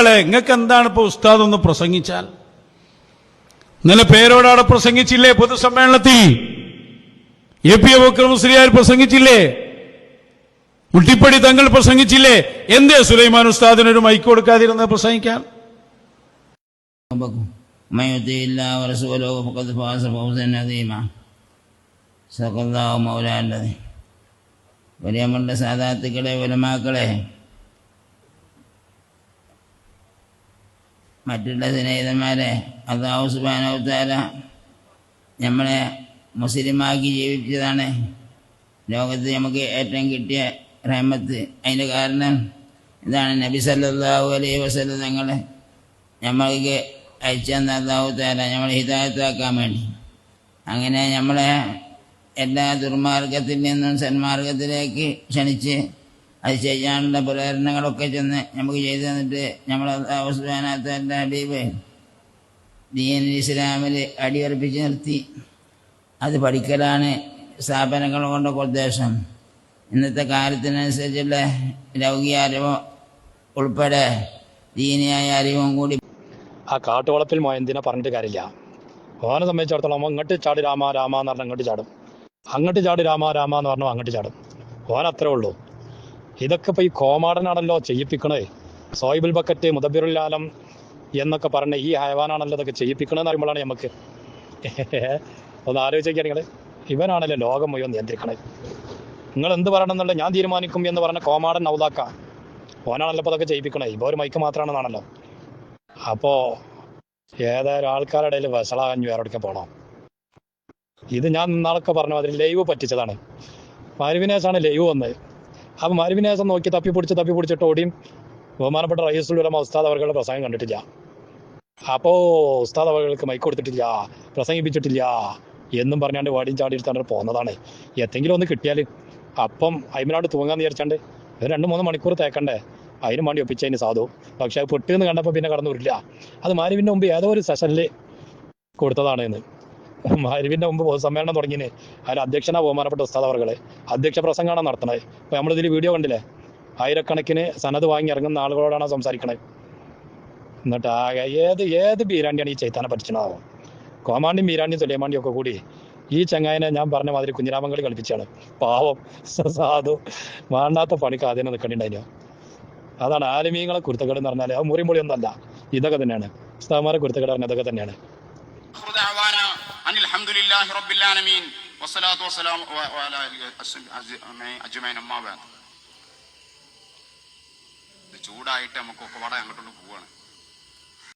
സുഹൃത്തുക്കളെ നിങ്ങൾക്ക് എന്താണ് ഇപ്പൊ ഉസ്താദ് ഒന്ന് പ്രസംഗിച്ചാൽ ഇന്നലെ പേരോടവിടെ പ്രസംഗിച്ചില്ലേ പൊതുസമ്മേളനത്തിൽ എ പി അബൂക്കർ മുസ്ലിയാർ പ്രസംഗിച്ചില്ലേ മുട്ടിപ്പടി തങ്ങൾ പ്രസംഗിച്ചില്ലേ എന്തേ സുലൈമാൻ ഉസ്താദിനൊരു മൈക്ക് കൊടുക്കാതിരുന്നത് പ്രസംഗിക്കാൻ ربكم من يطع الله ورسوله فقد فاز فوزا عظيما صدق الله مولانا الذي വലിയമ്മളുടെ സാധാത്തുക്കളെ ഉലമാക്കളെ മറ്റുള്ള സ്നേഹിതന്മാരെ അള്ളാഹു സുബാനവത്താല നമ്മളെ മുസ്ലിമാക്കി ജീവിച്ചതാണ് ലോകത്ത് നമുക്ക് ഏറ്റവും കിട്ടിയ റഹ്മത്ത്. അതിന്റെ കാരണം ഇതാണ് നബി സല്ലാഹു അലൈഹി വസല്ലം തങ്ങളെ നമ്മൾക്ക് അയച്ചെന്ന അള്ളാഹു താല നമ്മളെ ഹിതായത്താക്കാൻ വേണ്ടി. അങ്ങനെ നമ്മളെ എല്ലാ ദുർമാർഗത്തിൽ നിന്നും സന്മാർഗത്തിലേക്ക് ക്ഷണിച്ച് അത് ചെയ്യാനുള്ള പ്രേരണകളൊക്കെ ചെന്ന് നമുക്ക് ചെയ്തു തന്നിട്ട് നമ്മൾ അവസാനത്തെ അടീവ് ദീൻ ഇസ്ലാമിൽ അടിയുറപ്പിച്ച് നിർത്തി. അത് പഠിക്കലാണ് സ്ഥാപനങ്ങൾ കൊണ്ടൊക്കെ ഉദ്ദേശം. ഇന്നത്തെ കാലത്തിനനുസരിച്ചുള്ള ലൗകിക അറിവ് ഉൾപ്പെടെ ദീനിയായ അറിവും കൂടി ആ കാട്ടുവളപ്പിൽ മോയന്തിനെ പറഞ്ഞിട്ട് കാര്യമില്ല. ഓനെ സംബന്ധിച്ചിടത്തോളം അങ്ങോട്ട് ചാടി രാമ രാമ എന്ന് പറഞ്ഞാൽ അങ്ങോട്ട് ചാടും. അങ്ങോട്ട് ചാടി രാമ രാമ എന്ന് പറഞ്ഞാൽ അങ്ങോട്ട് ചാടും. ഓൻ അത്രേ ഉള്ളൂ. ഇതൊക്കെ ഇപ്പോൾ ഈ കോമാടനാണല്ലോ ചെയ്യിപ്പിക്കണേ. സോയിബുൽ ബക്കറ്റ് മുദബിറുൽ ആലം എന്നൊക്കെ പറഞ്ഞ ഈ ഹയവാനാണല്ലോ ഇതൊക്കെ ചെയ്യിപ്പിക്കണമെന്ന് പറയുമ്പോഴാണ് നമുക്ക് ഒന്ന് ആലോചിക്കാൻ നിങ്ങൾ ഇവനാണല്ലോ ലോകം മുഴുവൻ നിയന്ത്രിക്കണേ. നിങ്ങൾ എന്ത് പറയണം എന്നുള്ളത് ഞാൻ തീരുമാനിക്കും എന്ന് പറഞ്ഞ കോമാടൻ നൗതാക്ക ഓനാണല്ലോ ഇപ്പോൾ അതൊക്കെ ചെയ്യിപ്പിക്കണേ. ഇപ്പോൾ ഒരു മൈക്ക് മാത്രമാണെന്നാണല്ലോ. അപ്പോൾ ഏതായാലും ആൾക്കാരുടെ ഇടയിൽ വഷളാകാൻ വേറെടുക്കാൻ പോകണം ഇത് ഞാൻ നാളൊക്കെ പറഞ്ഞ മാതിരി ലൈവ് പറ്റിച്ചതാണ്. മരുവിനേശാണ് ലൈവ് വന്നത്. അപ്പൊ മരുവിനേശം നോക്കി തപ്പി പിടിച്ച് തപ്പി പിടിച്ചിട്ട് ഓടിയും ബഹുമാനപ്പെട്ട റൈസുള്ള ഉസ്താദ് അവരുടെ പ്രസംഗം കണ്ടിട്ടില്ല. അപ്പോ ഉസ്താദ് അവർക്ക് മൈക്ക് കൊടുത്തിട്ടില്ല പ്രസംഗിപ്പിച്ചിട്ടില്ല എന്നും പറഞ്ഞാണ്ട് വാടിയും ചാടി എടുത്താണ്ട് പോന്നതാണ്. എന്തെങ്കിലും ഒന്ന് കിട്ടിയാൽ അപ്പം അയിമനാട് തൂങ്ങാന്ന് വിചാരിച്ചാണ്ട് ഒരു രണ്ട് മൂന്ന് മണിക്കൂർ തേക്കണ്ടേ? അതിനും വേണ്ടി ഒപ്പിച്ചതിന് സാധു. പക്ഷെ അത് പൊട്ടിയെന്ന് കണ്ടപ്പോൾ പിന്നെ കടന്നു വരില്ല അത് മാരുവിന്റെ മുമ്പ് ഏതോ ഒരു സെഷനിൽ കൊടുത്തതാണ് എന്ന് അറിവിന്റെ മുമ്പ് പൊതുസമ്മേളനം തുടങ്ങിന് അതിൽ അധ്യക്ഷനാ ബഹുമാനപ്പെട്ട ഉസ്താദ് അവർകളെ. അധ്യക്ഷ പ്രസംഗമാണ് നടത്തണത് അപ്പോൾ നമ്മളിതിൽ വീഡിയോ കണ്ടില്ലേ? ആയിരക്കണക്കിന് സന്നദ്ധ വാങ്ങി ഇറങ്ങുന്ന ആളുകളോടാണ് സംസാരിക്കണത് എന്നിട്ട് ആകെ ഏത് ഏത് ബീരാണ്ടിയാണ് ഈ ചൈത്താനെ പഠിച്ചണാവോ കോമാണ്ടിയും ബീരാണ്ടിയും തൊലിയമാണ്ടിയും ഒക്കെ കൂടി ഈ ചങ്ങായനെ ഞാൻ പറഞ്ഞ മാതിരി കുഞ്ഞിരാമങ്കളി കളിപ്പിച്ചാണ്. പാവം സാധു വേണ്ടാത്ത പണിക്ക് ആദ്യം നിൽക്കണ്ടിണ്ടായിരുന്നു അതാണ് ആലിമീങ്ങളെ കുരുത്തക്കേട് എന്ന് പറഞ്ഞാൽ അത് മുറിമുളിയൊന്നല്ല ഇതൊക്കെ തന്നെയാണ്. ഉസ്താമാരെ കുരുത്തക്കേട് പറഞ്ഞ ഇതൊക്കെ തന്നെയാണ്. അലഹമുല്ലാഹി റബ്ബില്ലാലമീൻ വസ്സലാത്തു വസ്സലാം അജുമൈൻ അമ്മാവ ചൂടായിട്ട് നമുക്കൊക്കെ വട അങ്ങോട്ടോട്ട് പോവാണ്.